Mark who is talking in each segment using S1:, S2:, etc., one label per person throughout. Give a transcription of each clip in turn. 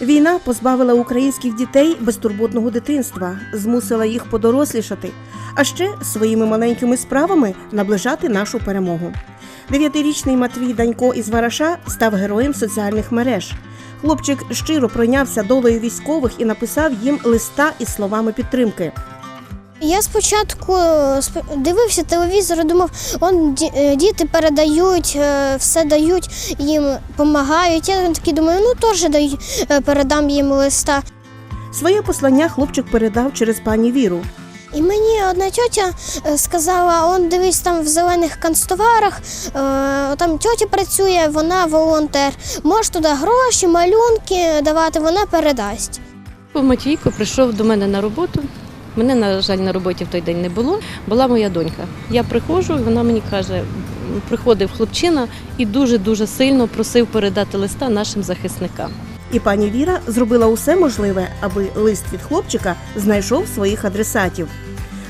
S1: Війна позбавила українських дітей безтурботного дитинства, змусила їх подорослішати, а ще своїми маленькими справами наближати нашу перемогу. Дев'ятирічний Матвій Данько із Вараша став героєм соціальних мереж. Хлопчик щиро пройнявся долею військових і написав їм листа із словами підтримки.
S2: Я спочатку е, дивився телевізор, і думав, он е, діти передають, е, все дають, їм допомагають. Я такий думаю, ну теж даю, передам їм листа.
S1: Своє послання хлопчик передав через пані Віру.
S2: І мені одна тьотя сказала: он дивись там в зелених канцтоварах, там тьотя працює, вона волонтер. Можеш туди гроші, малюнки давати, вона передасть.
S3: Матвійко прийшов до мене на роботу. Мене, на жаль, на роботі в той день не було. Була моя донька. Я приходжу, вона мені каже: приходив хлопчина і дуже-дуже сильно просив передати листа нашим захисникам.
S1: І пані Віра зробила усе можливе, аби лист від хлопчика знайшов своїх адресатів.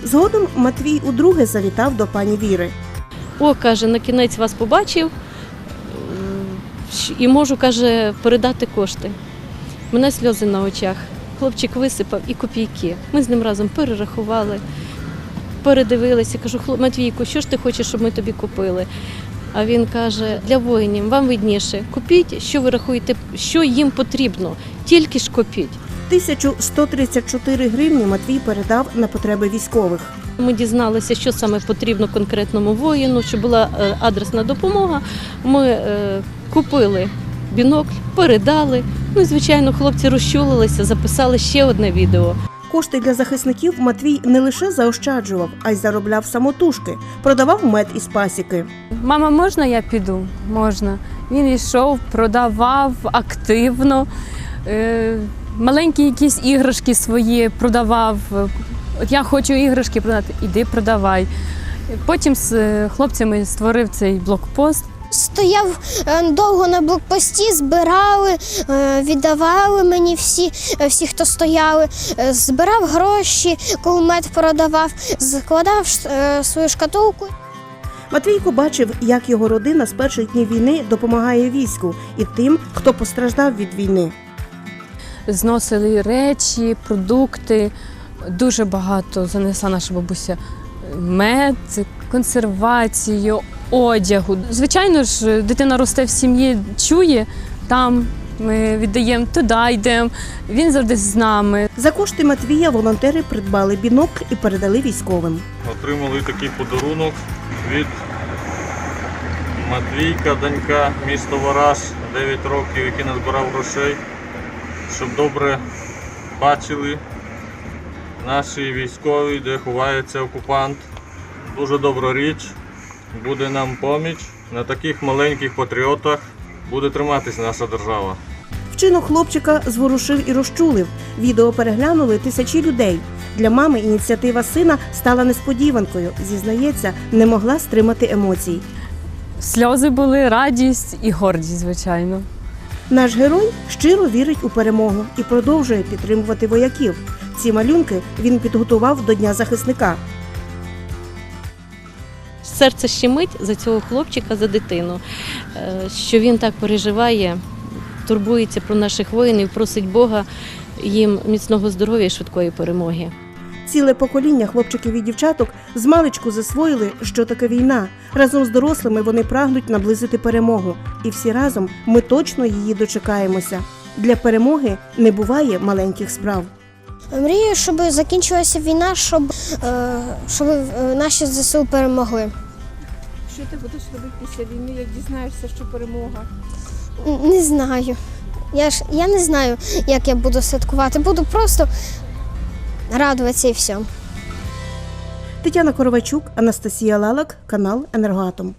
S1: Згодом Матвій удруге завітав до пані Віри.
S3: О, каже, на кінець вас побачив і можу, каже, передати кошти. Мене сльози на очах. Хлопчик висипав і копійки. Ми з ним разом перерахували, передивилися. Кажу, «Хлоп- Матвійку, що ж ти хочеш, щоб ми тобі купили? А він каже: для воїнів вам видніше, купіть, що ви рахуєте, що їм потрібно, тільки ж купіть.
S1: 1134 гривні Матвій передав на потреби військових.
S3: Ми дізналися, що саме потрібно конкретному воїну, що була е, адресна допомога. Ми е, купили бінокль, передали. Ну і звичайно, хлопці розчулилися, записали ще одне відео.
S1: Кошти для захисників Матвій не лише заощаджував, а й заробляв самотужки, продавав мед із пасіки.
S4: Мама, можна я піду? Можна. Він йшов, продавав активно. Е, маленькі якісь іграшки свої продавав. От я хочу іграшки продати, іди продавай. Потім з е, хлопцями створив цей блокпост.
S2: Стояв е, довго на блокпості, збирали, е, віддавали мені всі, е, всі, хто стояли, збирав гроші, коли мед продавав, закладав свою шкатулку.
S1: Матвійко бачив, як його родина з перших днів війни допомагає війську і тим, хто постраждав від війни.
S4: Зносили речі, продукти. Дуже багато занесла наша бабуся мед, консервацію, одягу. Звичайно ж, дитина росте в сім'ї, чує там. Ми віддаємо туди, йдемо. Він завжди з нами.
S1: За кошти Матвія волонтери придбали бінокль і передали військовим.
S5: Отримали такий подарунок від Матвійка, Данька, місто Вараж, 9 років, який назбирав грошей, щоб добре бачили наші військові, де ховається окупант. Дуже добра річ, буде нам поміч. На таких маленьких патріотах буде триматись наша держава.
S1: Вчинок хлопчика зворушив і розчулив. Відео переглянули тисячі людей. Для мами ініціатива сина стала несподіванкою. Зізнається, не могла стримати емоцій.
S4: Сльози були, радість і гордість, звичайно.
S1: Наш герой щиро вірить у перемогу і продовжує підтримувати вояків. Ці малюнки він підготував до Дня захисника.
S3: Серце щемить за цього хлопчика, за дитину, е, що він так переживає, турбується про наших воїнів, просить Бога їм міцного здоров'я і швидкої перемоги.
S1: Ціле покоління хлопчиків і дівчаток з маличку засвоїли, що таке війна. Разом з дорослими вони прагнуть наблизити перемогу. І всі разом ми точно її дочекаємося. Для перемоги не буває маленьких справ.
S2: Мрію, щоб закінчилася війна, щоб, е, щоб е, наші ЗСУ перемогли.
S6: Що ти будеш робити після війни, як дізнаєшся, що перемога?
S2: Не знаю. Я ж я не знаю, як я буду святкувати. Буду просто радуватися і все.
S1: Тетяна Коровачук, Анастасія Лалак, канал Енергоатом.